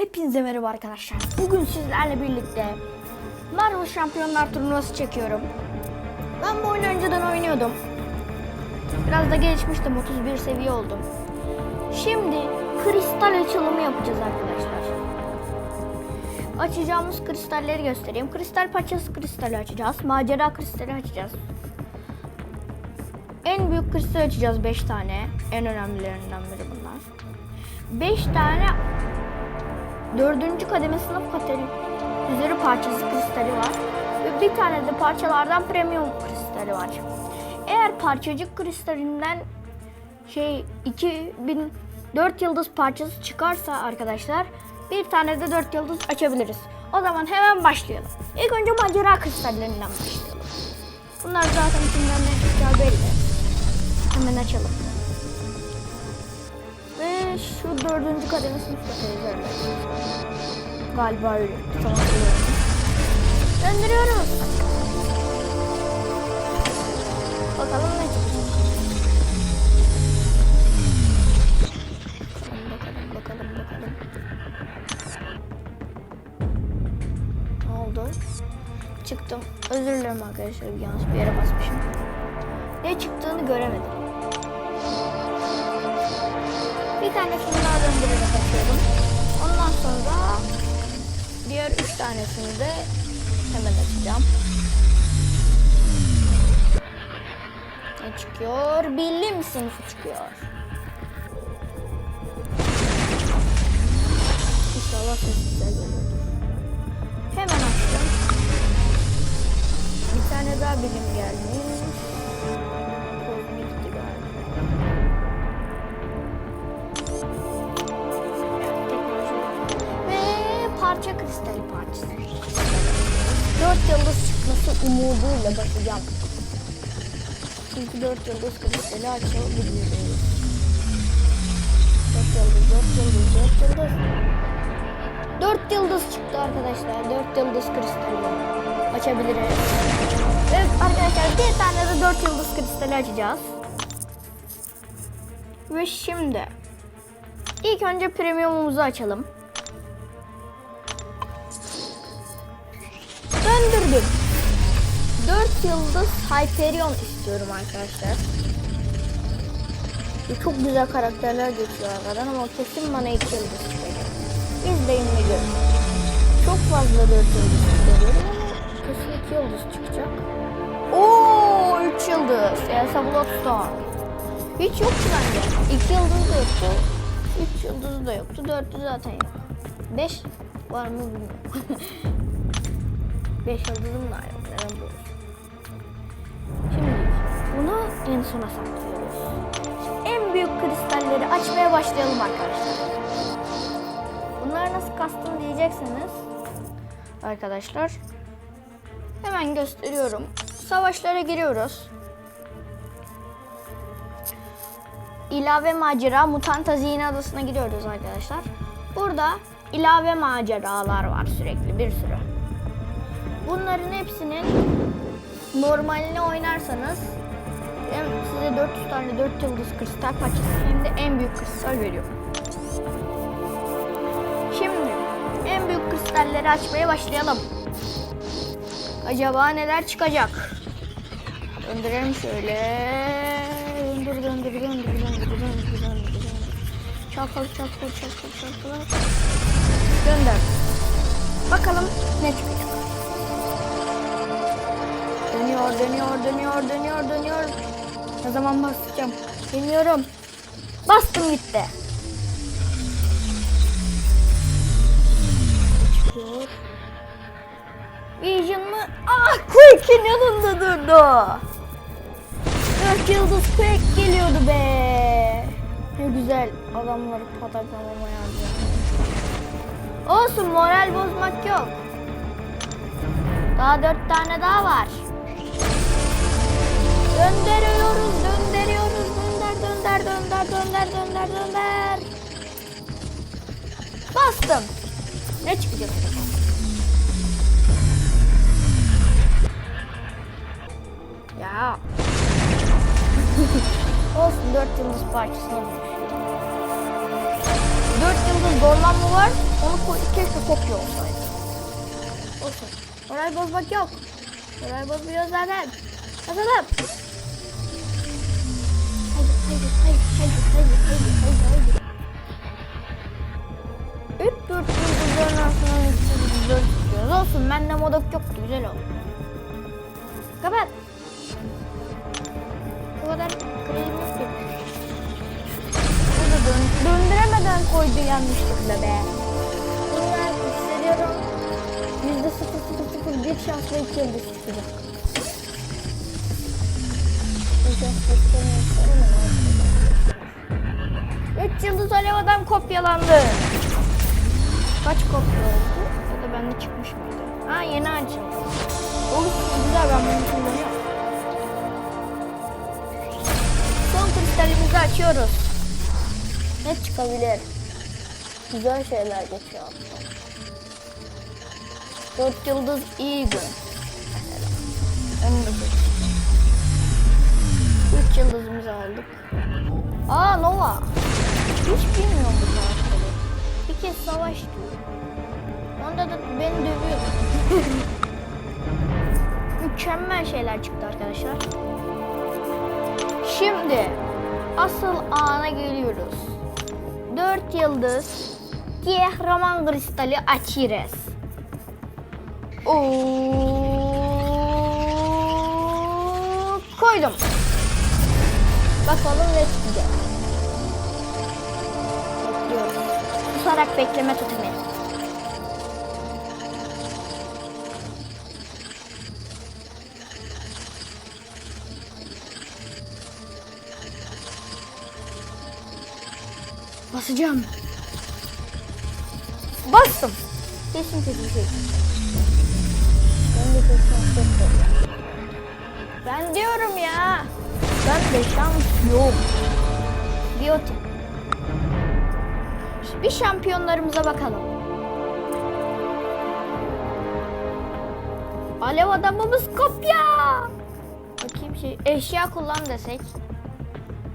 Hepinize merhaba arkadaşlar. Bugün sizlerle birlikte Marvel Şampiyonlar Turnuvası çekiyorum. Ben bu oyunu önceden oynuyordum. Biraz da gelişmiştim. 31 seviye oldum. Şimdi kristal açılımı yapacağız arkadaşlar. Açacağımız kristalleri göstereyim. Kristal parçası kristali açacağız. Macera kristali açacağız. En büyük kristal açacağız 5 tane. En önemlilerinden biri bunlar. 5 tane dördüncü kademe sınıf katalizörü parçası kristali var. Ve bir tane de parçalardan premium kristali var. Eğer parçacık kristalinden şey 2000 4 yıldız parçası çıkarsa arkadaşlar bir tane de 4 yıldız açabiliriz. O zaman hemen başlayalım. İlk önce macera kristallerinden başlayalım. Bunlar zaten kimden ne çıkacağı belli. Hemen açalım. Şu dördüncü kademe sınıf katalizörler. Galiba öyle. Tamam. Döndürüyoruz. Bakalım ne çıkacak. Çıktım. Özür dilerim arkadaşlar. Yanlış bir yere basmışım. Ne çıktığını göremedim. Bir tanesini daha döndürerek açıyorum. Ondan sonra diğer üç tanesini de hemen açacağım. Ne çıkıyor? Bilim sınıfı çıkıyor. İnşallah ses güzel geliyordur. Hemen açtım. Bir tane daha bilim gelmiş. Dört yıldız çıkması umuduyla bakacağım. Çünkü dört yıldız kristali açabiliyoruz. Dört yıldız, dört yıldız, dört yıldız. Dört yıldız çıktı arkadaşlar. Dört yıldız kristali. Açabiliriz. Evet arkadaşlar bir tane de dört yıldız kristali açacağız. Ve şimdi ilk önce premiumumuzu açalım. Döndürdüm. 4 yıldız Hyperion istiyorum arkadaşlar. Çok güzel karakterler geçiyor arkadan ama kesin bana 2 yıldız çıkacak. İzleyin ve görün. Çok fazla 4 yıldız görüyorum ama kesin 2 yıldız çıkacak. Oo 3 yıldız. Elsa Bloodstone. Hiç yoktu bende. 2 yıldız da yoktu. 3 yıldız da yoktu. 4 zaten yok. 5 var mı bilmiyorum. 5 yıldızım yok. Neden bu? Şimdi bunu en sona saklıyoruz. En büyük kristalleri açmaya başlayalım arkadaşlar. Bunları nasıl kastım diyecekseniz arkadaşlar hemen gösteriyorum. Savaşlara giriyoruz. İlave macera mutant hazine adasına giriyoruz arkadaşlar. Burada ilave maceralar var sürekli bir sürü. Bunların hepsinin normalini oynarsanız hem size 400 tane 4 yıldız kristal parçası hem de en büyük kristal veriyor. Şimdi en büyük kristalleri açmaya başlayalım. Acaba neler çıkacak? Döndürelim şöyle. Döndür döndür döndür döndür döndür döndür döndür. Çalkalı çalkalı çalkalı çalkalı. Gönder. Bakalım ne çıkacak. Dönüyor, dönüyor, dönüyor, dönüyor, dönüyor. Ne zaman basacağım? Bilmiyorum. Bastım gitti. Vision mı? Ah Quick'in yanında durdu. Dört yıldız Quick geliyordu be. Ne güzel adamları pataklamama yardım. Olsun moral bozmak yok. Daha dört tane daha var. Gönderiyoruz, gönderiyoruz. Gönder, gönder, gönder, gönder, gönder, gönder. Bastım. Ne çıkacak? Ya. Olsun dört yıldız dönüşüyor. Dört yıldız zorlanma var. Onu koy, keşke kopya olsaydı. Olsun. Moral bozmak yok. Moral bozmuyoruz zaten. Kazanım. Haydi, haydi, haydi, haydi, haydi, haydi. Hep dört yıldızların arasından yıldızları tutuyoruz. Olsun, bende modok yoktu, güzel oldu. Kapat. Bu kadar kredimiz bitti. Bunu dön döndüremeden koydu yanlışlıkla be. Bunlar hissediyorum. Yüzde sıfır sıfır sıfır bir şansla iki yıldız çıkacak. Bir şansla istemiyorum. Üç yıldız alev adam kopyalandı. Kaç kopya oldu? Ya da bende çıkmış mıydı? Ha yeni açıldı. Olur güzel ben bunu kullanıyorum. Son kristalimizi açıyoruz. Ne çıkabilir? Güzel şeyler geçiyor. Dört yıldız iyi gün. Seç. Üç yıldızımızı aldık. Aa Nova. Hiç bilmiyorum bu karakteri. Bir kez savaş diyor. Onda da beni dövüyor. Mükemmel şeyler çıktı arkadaşlar. Şimdi asıl ana geliyoruz. 4 yıldız kahraman kristali açırız. Oo, koydum. Bakalım ne çıkacak. Susarak bekleme tutmayın. Basacağım. Bastım. Kesin kötü. Ben de şanslı Ben diyorum ya. Ben de şans yok. Biyotin. Bir şampiyonlarımıza bakalım. Alev adamımız kopya. Bakayım şey eşya kullan desek.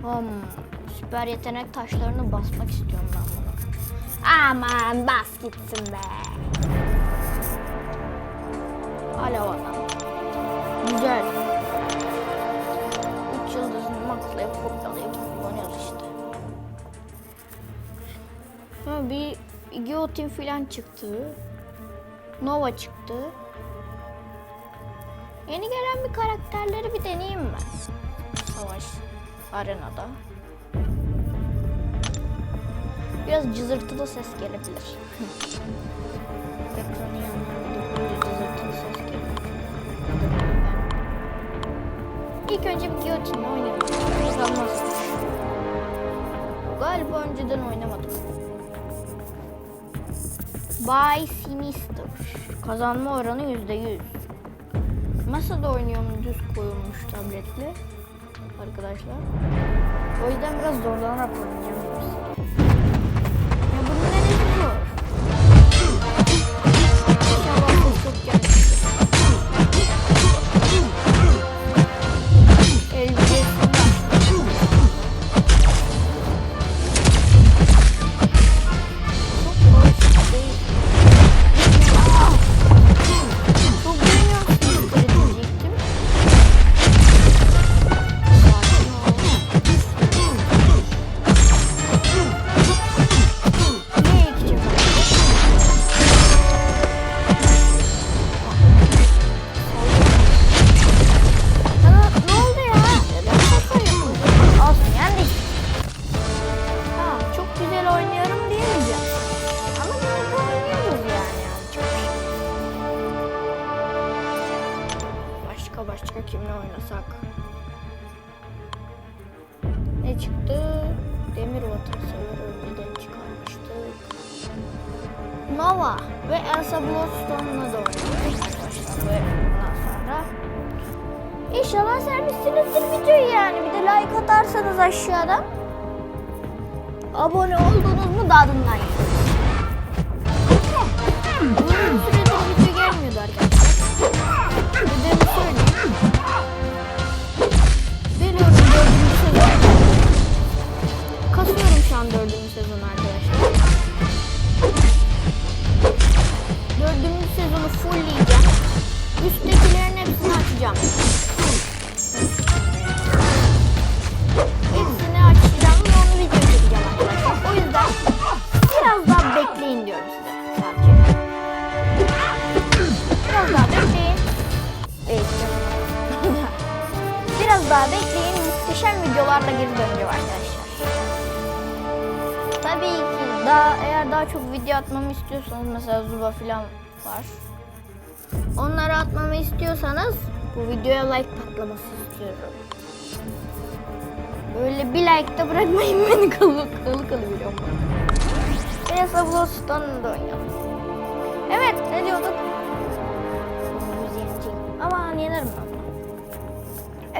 Hmm, süper yetenek taşlarını basmak istiyorum ben bunu. Aman bas gitsin be. Alev adam. Güzel. Üç yıldızını maxlayıp kopyalayıp Ha, bir Giotin filan çıktı. Nova çıktı. Yeni gelen bir karakterleri bir deneyeyim ben. Savaş arenada. Biraz cızırtılı ses gelebilir. Ekranı. İlk önce bir Guillotine'le oynayalım. Kazanmaz. Galiba önceden oynamadım. By Sinister. Kazanma oranı yüzde yüz. Masada oynuyorum düz koyulmuş tabletle. Arkadaşlar. O yüzden biraz zorlanarak oynayacağım. Nova ve Elsa Bloodstone'la da sonra. İnşallah sevmişsinizdir videoyu yani. Bir de like atarsanız aşağıdan. Abone oldunuz mu dadından yiyin. Uzun videolarla geri döneceğim arkadaşlar. Tabii ki daha eğer daha çok video atmamı istiyorsanız mesela Zuba falan var. Onları atmamı istiyorsanız bu videoya like patlaması istiyorum. Böyle bir like da bırakmayın beni kalı kalı kalı biliyorum. Biraz Ablostone'da da oynayalım. Evet ne diyorduk? Oyunumuz yenecek. Ama yenerim ben.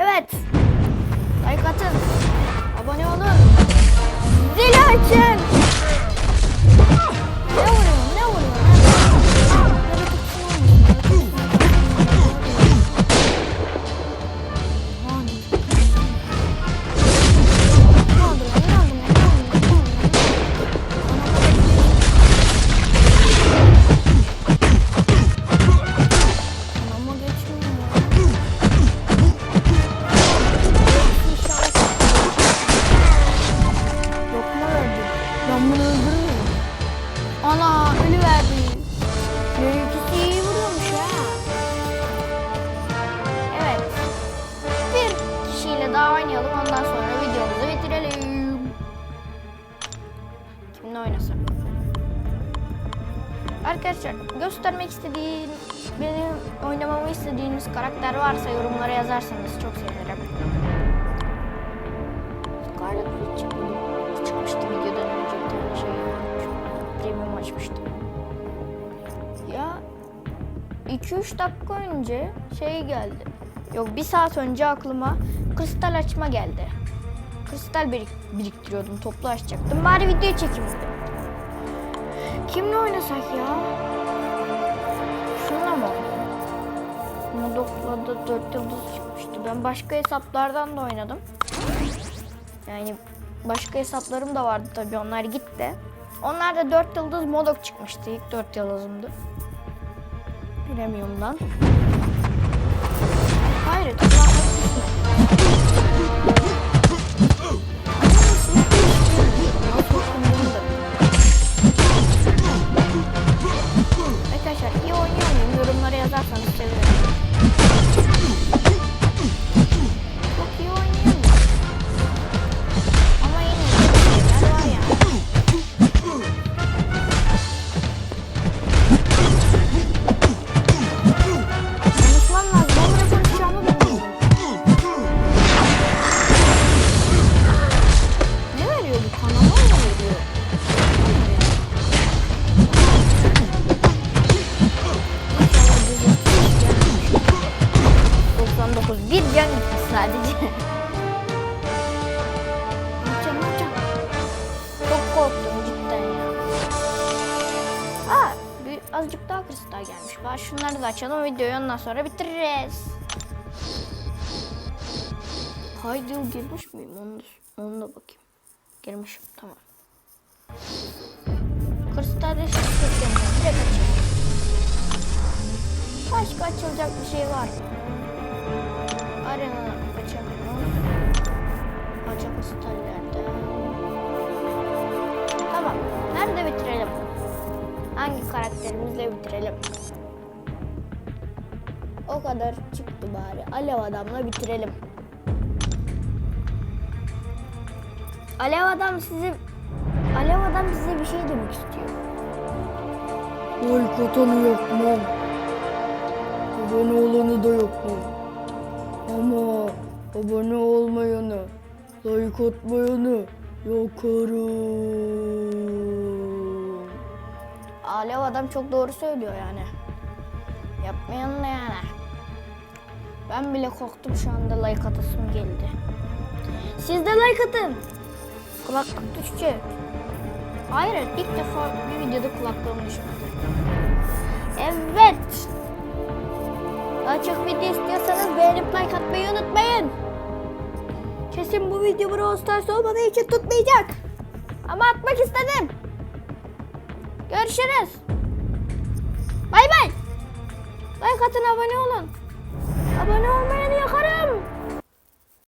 Evet. Like atın. Abone olun. Zil açın. İstediğiniz karakter varsa yorumlara yazarsanız çok sevinirim. Scarlet Witch. Çıkmıştı videodan önce bir tane şey. Premium açmıştım. Ya 2-3 dakika önce şey geldi. Yok bir saat önce aklıma kristal açma geldi. Kristal birik- biriktiriyordum. Toplu açacaktım. Bari video çekeyim dedim. Kimle oynasak ya? Da 4 yıldız çıkmıştı. Ben başka hesaplardan da oynadım. Yani başka hesaplarım da vardı tabii onlar gitti. Onlar da 4 yıldız Modok çıkmıştı. İlk 4 yıldızımdı. Premium'dan. Hayret. Açalım videoyu ondan sonra bitiririz. Haydi girmiş miyim? Onu da, onu da bakayım. Girmişim tamam. Şey beklemiyorum. Direkt. Başka açılacak bir şey var mı? Arena açamıyorum. Açık kristallerde. Tamam. Nerede bitirelim? Hangi karakterimizle bitirelim? O kadar çıktı bari. Alev adamla bitirelim. Alev adam sizi Alev adam size bir şey demek istiyor. Atanı yapmam. Abone olanı da yapmam. Ama abone olmayanı, like atmayanı yakarım. Alev adam çok doğru söylüyor yani. Yapmayan da yani. Ben bile korktum şu anda like atasım geldi. Siz de like atın. Kulaklık düşecek. Hayır ilk defa bir videoda kulaklığım düşmedi. Evet. Daha çok video istiyorsanız beğenip like atmayı unutmayın. Kesin bu video Brawl Stars olmadığı için tutmayacak. Ama atmak istedim. Görüşürüz. Bay bay. Like atın abone olun. Abone olmayanı hani yakarım.